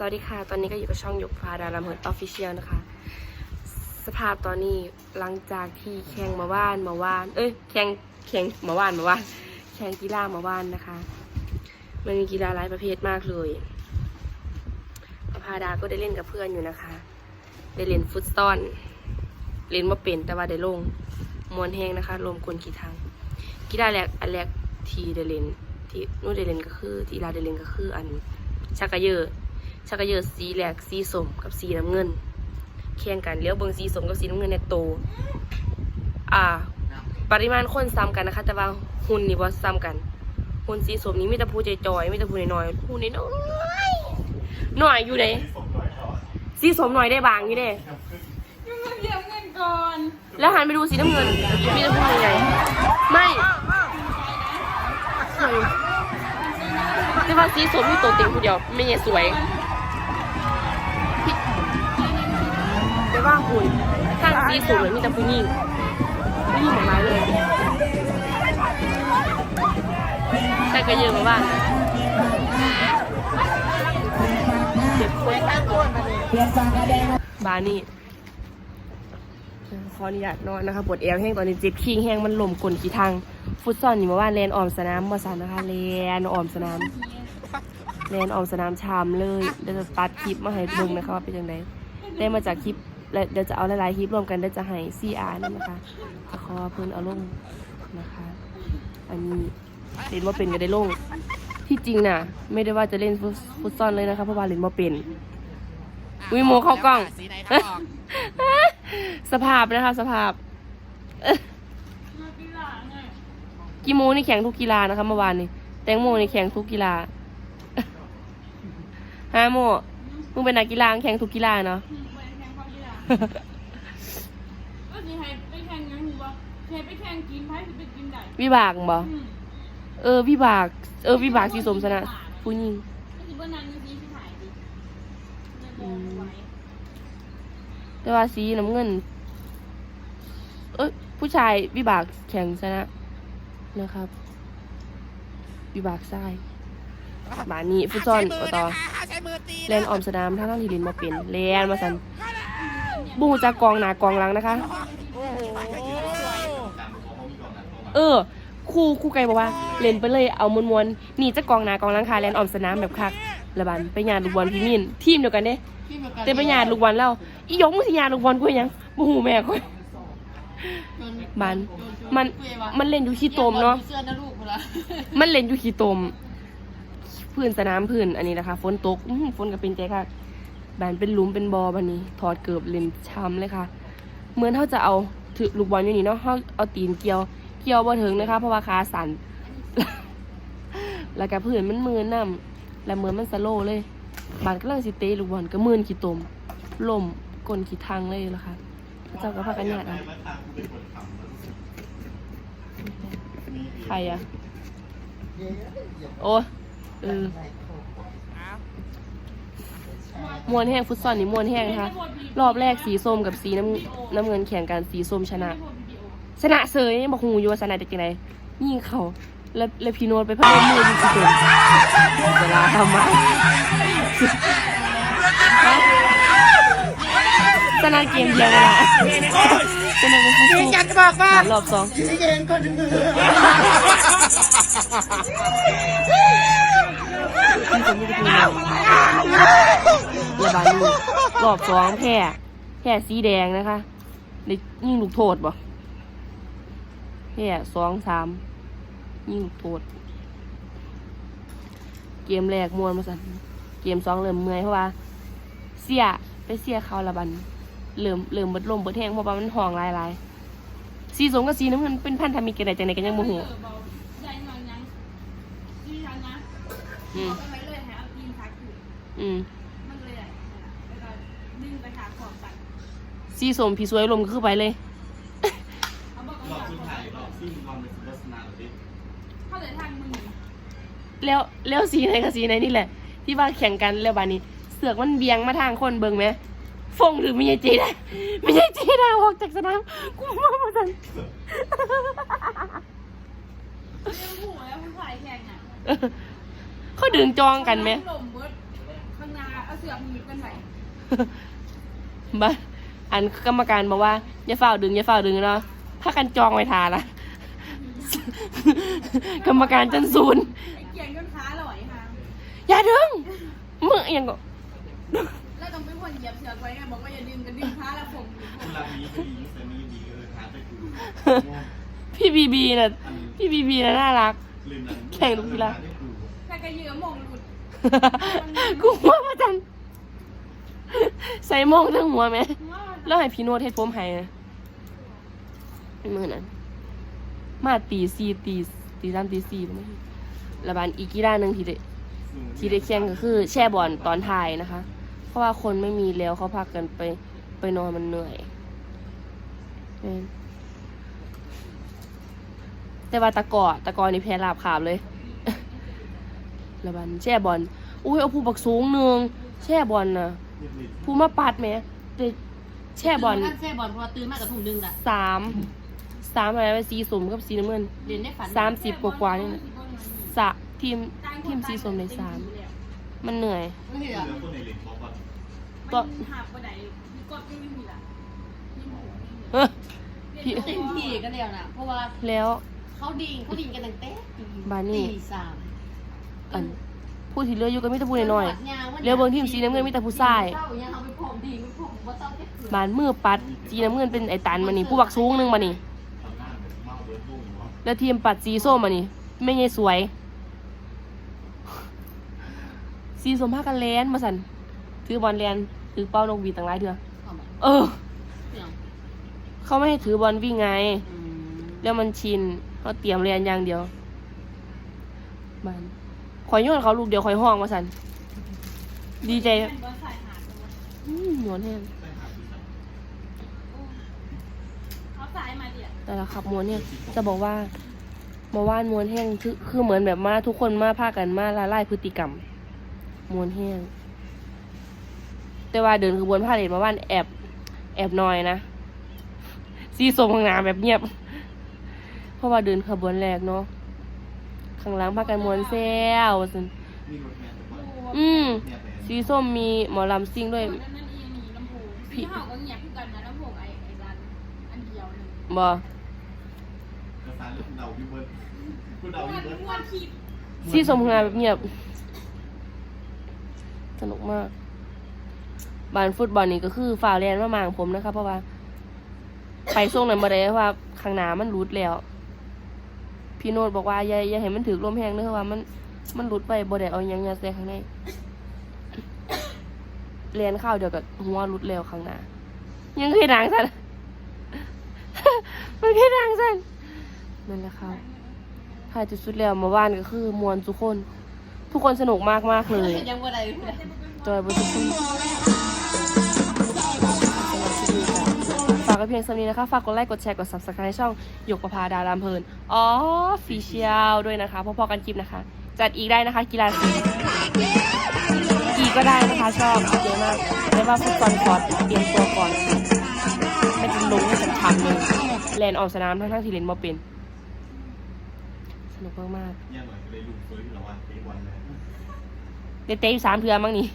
สวัสดีค่ะ ตอนนี้ก็อยู่กับช่องยกฟ้าดาราเมิร์ดออฟฟิเชียลนะคะ สภาพตอนนี้หลังจากที่แข่งมาว่านมาว่าน เอ้ย แข่งแข่งมาว่านมาว่าน แข่งกีฬามาว่านนะคะ มันมีกีฬาหลายประเภทมากเลยประพาดาก็ได้เล่นกับเพื่อนอยู่นะคะ ได้เล่นฟุตซอล เล่นว่าเป็นแต่ว่าได้ลงมวนแห้งนะคะ รวมคนกี่ทาง กีฬาแรกอันแรกที่ได้เล่นที่นู่นได้เล่นก็คือ ที่ลาได้เล่นก็คืออันชักกะเยอ ชักกะเยอสีแหลกสีสมกับสีน้ำเงินแข่งกันเลี้ยวเบิงสีสมกับสีน้ำเงินในยโต อ่า ปริมาณคนซ้ำกันนะคะ แต่ว่าหุ่นนี่ว่าซ้ำกันหุ่นสีสมนี้มีแต่ผู้ใจจอยๆมีแต่ผู้น้อยๆผู้น้อยๆหน่อยอยู่ไหนสีสมหน่อยได้บางอยู่เด้เดี๋ยวเงินก่อน แล้วหันไปดูสีน้ำเงิน มีแต่ผู้ใหญ่ๆไม่ใช่แต่ว่าสีสมมีตัวเต็งผู้เดียวไม่ใช่สวย แต่ว่าหุ่นข้างสีสมเลยมีแต่ผู้หญิงผู้หญิงหมดร้ายเลยใช่ก็เยอะมาบ้างเจ็บคนบานี่ขออนุญาตนอนนะคะปวดเอวแห้งตอนนี้เจ็บขี้แห้งมันหล่มกลนขี้ทางฟุตซอลนี่มาว่าแลนออมสนามมาสันนะคะแลนออมสนามแลนออมสนามชามเลยเดี๋ยวจะตัดคลิปมาให้เบิ่งนะคะว่าเป็นยังไงได้มาจากคลิป และเดี๋ยวจะเอาหลายๆคลิปรวมกันเดี๋ยวจะให้ซีอาร์นั่นนะคะจะขอเพิ่นเอาลงนะคะ อันนี้เล่นว่าเป็นก็ได้ลง ที่จริงน่ะ ไม่ได้ว่าจะเล่นฟุตฟุตซอลเลยนะคะเพราะว่าเล่นว่าเป็นวิโมเข้ากล้อง สีไหนครับออกสภาพนะคะ สภาพกีโมนี่แข่งทุกกีฬานะคะเมื่อวานนี้แตงโมนี่แข่งทุกกีฬาฮาโมมึงเป็นนักกีฬาแข่งทุกกีฬาเนาะ กีฬาก็สิให้ไปแข่งยังหัวให้ไปแข่งกินไพ่สิไปกินได้วิบากบ่ อืมเออวิบาก เออวิบากสีสมชนะผู้หญิง ก็สิเบิ่นนั่งอยู่ดีสิถ่ายดิแล้วก็ไว้แต่ว่าสีน้ำเงิน เอ้ยผู้ชายวิบากแข่งชนะนะครับ วิบากทรายบานนี้ฟุตซอลอต่อใช้มือตีแลนออมสนามท่านั่งทีลินมาเป็นแลนมาสัน บูจากกองหนากองหลังนะคะ เออครูครูไก่บอกว่า เล่นไปเลยเอามวนมวนนี่จะกองหนากองหลังคาแลนออมสนามแบบคักระบันไปหยาดลูกบอลพี่มินทีมเดียวกันเด้เต้นไปหยาดลูกบอลแล้วอีหยงมึงสิหยาดลูกบอลกูยังบูหูแม่กูมันมันมันเล่นอยู่ขี้ตมเนาะมันเล่นอยู่ขี้ตมพื้นสนามพื้นอันนี้นะคะ ฝนตกฝนก็เป็นใจค่ะ แบนเป็นหลุมเป็นบอบันนี้ ถอดเกือบเล่นช้ำเลยค่ะ เหมือนเขาจะเอาถือลูกบอลอยู่นี่เนาะเขาเอาตีนเกี่ยว เกี่ยวบ่ถึงนะคะ เพราะว่าขาสั่นแล้วก็พื้นมันมืนน้ำแล้วเหมือนมันสโลเลยบานกำลังสิเตะลูกบอลก็มือนขี้ตมลมกลนขี้ทางเลยล่ะค่ะเจ้าก็พากันญาติอะใครอะ โอ้เออ มวนแห้งฟุตซอลนี่มวนแห้งนะคะรอบแรกสีส้มกับสีน้ำน้ำเงินแข่งกันสีส้มชนะ ชนะเสยบอกหูอยู่ว่าชนะจากไหนยิงเขาแล้วแล้วพี่โนตไปพัดลมมือจริงๆเวลาทำมาฮะชนะเกมเดียวกันละชนะเป็นฟุตซอลอยากจะบอกว่ารอบสองที่เย็นก็ถึงมือที่ผมไม่ได้ พูดเล่าบาลูรอบสองแพ้แพ้สีแดงนะคะได้ยิงลูกโทษบ่แพ้สองสามยิงลูกโทษ เกมแรกมวนมาสั่นเกมสองเริ่มเมื่อยเพราะว่า เสียไปเสียเขาละบันเริ่มเริ่มเบิดลมเบิดแห้งเพราะว่ามันห่องลายลายๆสีสมกับสีน้ำเงินเป็นพันธมิตรกันได้จังไหนกันยังโมโหอืม ดึงไปหาของตัดสีสมพี่สวยลมก็คือไปเลยเขาบอกว่ารอบสุดท้ายรอบซึ่งความเป็นสุภาพสนาเลยเขาเลยทางมึงแล้วแล้วสีไหนกับสีไหนนี่แหละ ที่ว่าแข่งกันแล้วบานี้ เสือกมันเบียงมาทางคนเบิ่งไหมฟงหรือไม่ใช่จีได้ไม่ใช่จีได้ออกจากสนามกูมาหมดทัน เรื่องหัวแล้วผู้ชายแข่งอะเขาดึงจองกันไหม ลมเบิดข้างหน้าเอาเสือกหนีบกันไหน บ้าอันกรรมการบอกว่าอย่าเฝ้าดึงอย่าเฝ้าดึงเนาะถ้ากันจองไว้ทาละกรรมการจนศูนย์ไอ้เกียงจนขาลอยค่ะอย่าดึงมึงยังก็แล้วต้องเป็นคนเหยียบเชือกไว้ไงบอกว่าอย่าดึงกันดึงขาแล้วผมคุณรักนี้ก็ดีแต่นี้ดีเออหาได้กูพี่บีบีน่ะพี่บีบีน่ะน่ารักลืมนั้นแข่งทุกกีฬาได้กูแต่กระเยือมงหลุดกูหัวมาจัน ใส่โมงทั้งหัวไหม แล้วให้พี่โนดเฮ็ดผมให้นะมือนั้นมาตีสี่ตีตีสามตีสี่บ่แม่นแล้วบานอีกกีฬาหนึ่งที่ได้ที่ได้แข่งก็คือ แช่บอลตอนท้ายนะคะ เพราะว่าคนไม่มีแล้วเขาพักกันไปไปนอนมันเหนื่อยแต่ว่าตะกอตะกอนี่แพ้ลาบขาบเลยแล้วบันแช่บอลอุ้ยเอาผู้บักสูงหนึ่งแช่บอลน่ะ ผู้มาปัดแหม่แต่แช่บอลแช่บอลเพราะว่าตื่นมากกับถุงดึงอะสามสามอะไรวะสีสมกับสีน้ำเงิน เรียนได้ฝันสามสิบกว่าๆนี่นะสะทีมทีมสีสมในสามมันเหนื่อยไม่เห็นเหอะลือคนในเหล็กบอกว่าก็มันหักกว่าไหนมีกดไม่มีละนี่หมูเอ้อพี่เต็มที่กันแล้วนะเพราะว่าแล้วเขาดิ่งเขาดิ่งกันตั้งแต่ตีบานี่ ตีสามอัน ผู้ที่เหลืออยู่ก็มีแต่ผู้น้อยๆเหลือเบางทีมสีน้ำเงินมีแต่ผู้ชายเจ้ยังเอาไปผมดิ่งไปผมว่าเจ้าแค่เกิดบานมือปัดสีน้ำเงินเป็นไอตันมานี่ผู้บักสูงหนึงมานี่ทำหน้าแบบเมาเบิร์ดลูกอยู่วะแล้วทีมปัดสีส้มมานี่ไม่ใช่สวย สีส้มพากันแลนมาสันถือบอลแลนถือเป้านกหวีดต่างหลายเถื่อเอามาเออเนี่ยเขาไม่ให้ถือบอลวิ่งไงอืมแล้วมันชินเขาเตรียมเรียนอย่างเดียวมัน คอยโยนเขาลูกเดียวคอยห้องมาสันดีใจเป็นบอลสายหักเลยอืมหนวดแห้งได้หาดูสักเขาสายมาเดียวแต่ละขับมวนเนี่ยจะบอกว่ามาว่านมวนแห้งคือคือเหมือนแบบมาทุกคนมาพากันมาละลายพฤติกรรมมวนแห้ง แต่ว่าเดินขบวนพาเลทมาว่านแอบ แอบน้อยนะซีสมข้างหน้าแบบเงียบ เพราะว่าเดินขบวนแรกเนาะ ข้างหลังพากันมวนแซวสินนี่รถแมนแต่ว่าอืมเนี่ยแต่สีส้มมีหมอลำซิ่งด้วยนั่นนั่นเองนี่ลำโพงพี่เห่าก็เงียบคือกันนะลำโพงไอ้ไอ้รันอันเดียวนึงบอภาษาเรื่องเดาพี่เบิร์ดพูดเดาม้วพี่นเบิร์ดม้วนขีดสีส้มข้างหน้าแบบเงียบสนุกมากบานฟุตบอลนี่ก็คือฝ่าวแลนมามางผมนะคะเพราะว่า ไปส่งนั้นมาได้เพราะว่าข้างหน้ามันรุดแล้ว พี่โนดบอกว่าอย่าอย่าให้มันถือลมแห้งเด้อเพราะว่ามันมันรุดไปบ่ได้เอาหยังยัดใส่ข้างในเรียนข้าวเดียวกับหัวรุดแล้วข้างหน้า ยังเคยดังสันมันเคยดังสันนั่นแหละครับถ่ายจุดสุดแล้วมาว่านก็คือ มวนทุกคน ทุกคนสนุกมากมากๆเลยยังบ่ได้เลยจอยบนทุกคนากไว้เพียงเท่านี้นะคะ ฝากกดไลค์กดแชร์กด subscribe ช่องหยกประพาดารามเพลินอ๋อฟีเชียลด้วยนะคะพอๆกันคลิปนะคะ จัดอีกได้นะคะ กีฬาสีอีกก็ได้นะคะชอบเยอะมากไม่ว่าฟุตบอลคอร์ดเตรียมตัวก่อนค่ะไม่จะลงให้ชันๆเลยแลนออกสนามทั้งๆที่เล่นมาเป็น สนุกมากเนี่ยหน่อยก็เลยลูกเฟิร์สที่เราว่าเตะบอลเลยๆเตะๆอยู่สามเทือมั้งนี่